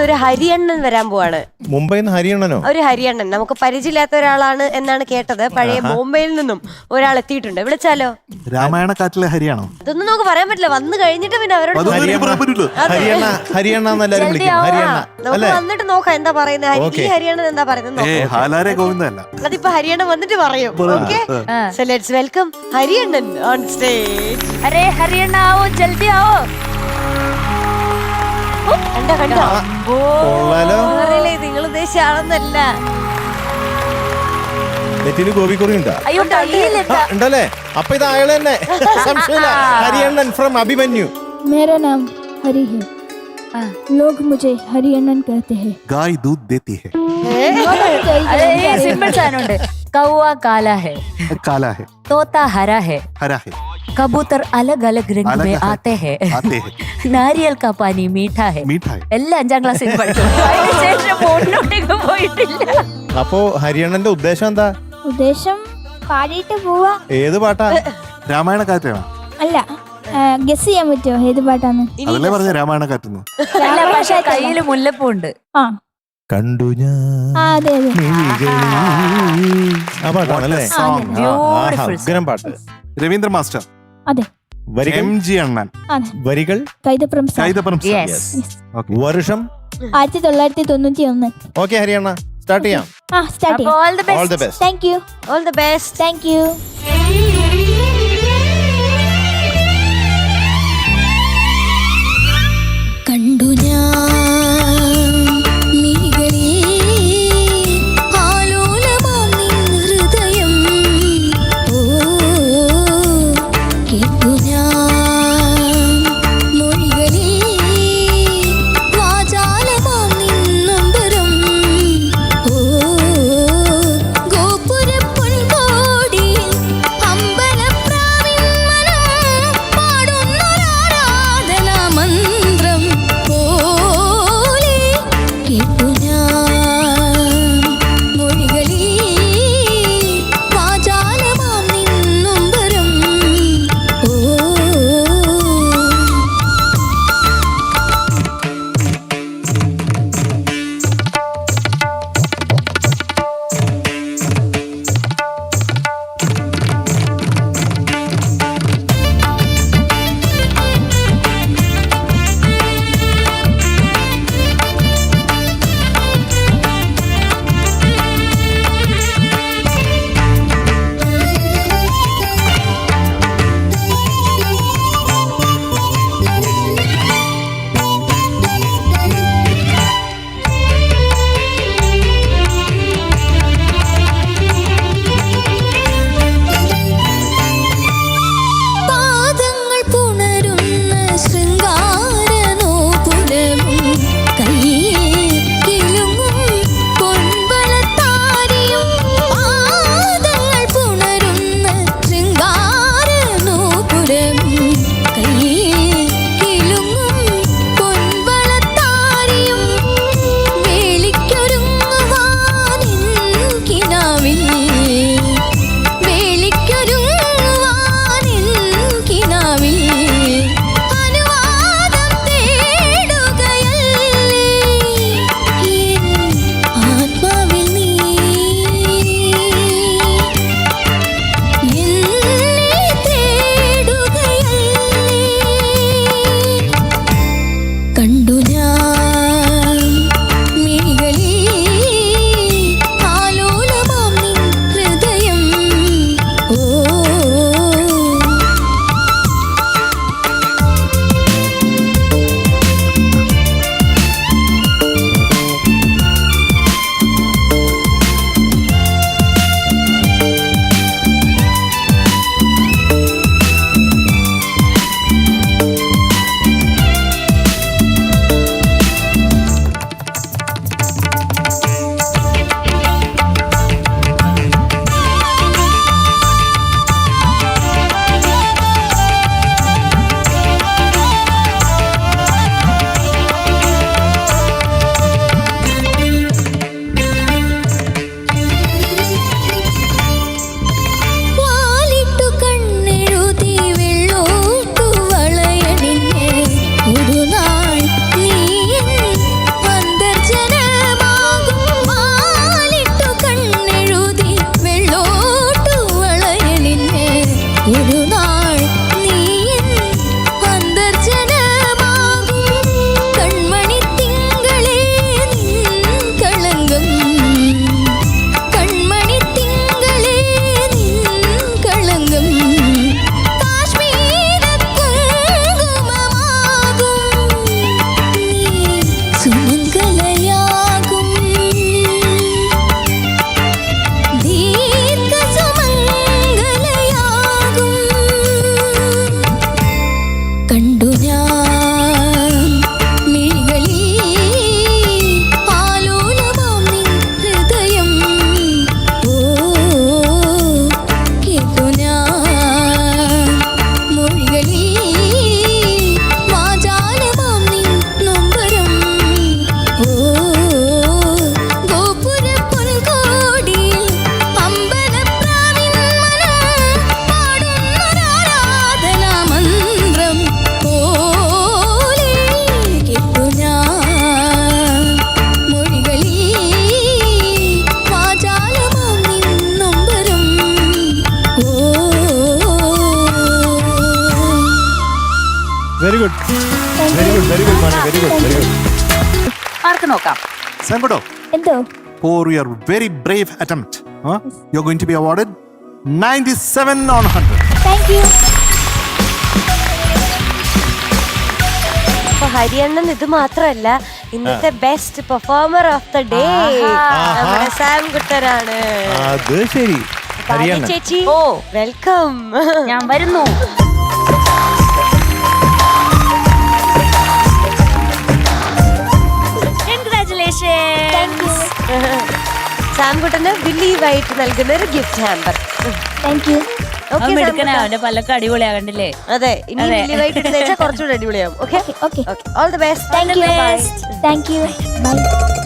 നിന്ന് ഒരു ഹരിയണ്ണൻ വരാൻ പോവാണ് മുംബൈയിൽ നിന്ന് ഹരിയണ്ണനോ ഒരു ഹരിയണ്ണൻ നമുക്ക് പരിചയമില്ലാത്ത ഒരാളാണ് എന്നാണ് കേട്ടത് പഴയ ബോംബെയിൽ നിന്നും ഒരാൾ എത്തിയിട്ടുണ്ട് വിളിച്ചാലോ രാമായണ കാറ്റിലെ ഹരിയാണോ ഇതൊന്നും നമുക്ക് പറയാൻ പറ്റില്ല വന്ന് കഴിഞ്ഞിട്ട് പിന്നെ അവരോട് അതൊന്നും എനിക്ക് പറയാൻ പറ്റില്ല ഹരിയണ്ണ ഹരിയണ്ണ എന്നെല്ലാരും ജൽദി വിളിക്കും ആവാ. ഹരിയണ്ണ നമുക്ക് അല്ലേ വന്നിട്ട് നോക്കാം എന്താ പറയുന്നത് ഹരി- ഈ Okay. ഹരിയണ്ണൻ എന്താ പറയുന്നത് ഏ നോക്കാം. ഹാലാരെ ഗോവിന്ദല്ല അതിപ്പോ ഹരിയണ്ണൻ വന്നിട്ട് പറയും ഓക്കെ ആ. സോ ലെറ്റ്സ് വെൽക്കം ഹരിയണ്ണൻ ഓൺ സ്റ്റേജ് अरे हरियाणा आओ जल्दी आओ കണ്ടോ കണ്ടോ? നിങ്ങൾ ഉദ്ദേശിച്ച ആളൊന്നല്ല നെറ്റിന് അയ്യോ ആ, ഉണ്ടല്ലേ? അപ്പൊ ഇത് അയാൾ തന്നെ. സംശയമില്ല. ഹരിയണ്ണൻ ഫ്രം അഭിമന്യു मेरा नाम हरी है। लोग मुझे हरियाणन कहते हैं। गाय दूध देती है। സിമ്പിൾ സാധനമുണ്ട്. കൗവ കാല ഹെ. काला है തോത്ത ഹര ഹെ. हरा है കബൂത്തർ അലഗ് അലഗ് രംഗ് മേ ആത്തെ ഹെ. നാരിയൽ കാ പാനി മീഠാ ഹെ. എല്ലാം അഞ്ചാം ക്ലാസ്സിൽ പഠിച്ചു. അപ്പോ ഹരിയാണന്റെ ഉദ്ദേശം എന്താ? ഉദ്ദേശം പാടിയിട്ട് പോവാ. ഏത് പാട്ടാ? രാമായണ കാറ്റാണോ? അല്ല ഗസ് ചെയ്യാൻ പറ്റുമോ ഏത് പാട്ടാണ് അതല്ലേ പറഞ്ഞ രാമായണ കാറ്റെന്ന്? അല്ല പക്ഷെ കയ്യിൽ മുല്ലപ്പൂ ഉണ്ട് ആ. കണ്ടു ഞാൻ പാട്ടാണല്ലേ? പാട്ട്. രവീന്ദ്ര മാസ്റ്റർ. അതെ. വരികൾ? എം ജി അണ്ണൻ. അതെ. വരികൾ? Kaithapram sir Kaithapram sir. Okay. വർഷം? ആയിരത്തി തൊള്ളായിരത്തി തൊണ്ണൂറ്റി ഒന്ന് ഓക്കെ ഹരിയണ്ണ. സ്റ്റാർട്ട് ചെയ്യാം. ആ സ്റ്റാർട്ട് ചെയ്യാം. All the all best the best thank you all the best thank you very good very good very good മോനെ വെരി ഗുഡ് വെരി ഗുഡ് ആർക്ക് നോക്കാം? സെമ്പടോ എന്തോ? For your very brave attempt you are going to be awarded 97 on 100 thank you ഹരിയണ്ണൻ ഇത് മാത്രമല്ല ഇന്നത്തെ best performer of the day നമ്മുടെ Sam കുട്ടനാണ് അത് ശരി. ചേച്ചി ഓ. വെൽക്കം ഞാൻ വരുന്നു. കൺഗ്രാറ്റുലേഷൻ ബിലീവായിട്ട് നൽകുന്ന ഒരു ഗിഫ്റ്റ് ഹാമ്പർ താങ്ക് യു പല്ലൊക്കെ അടിപൊളിയാകണ്ടില്ലേ? അതെ ഇനി അതെ. ബിലീവ് ആയിട്ട് വെച്ചാൽ കുറച്ചുകൂടി അടിപൊളിയാവും okay all the best thank you thank you bye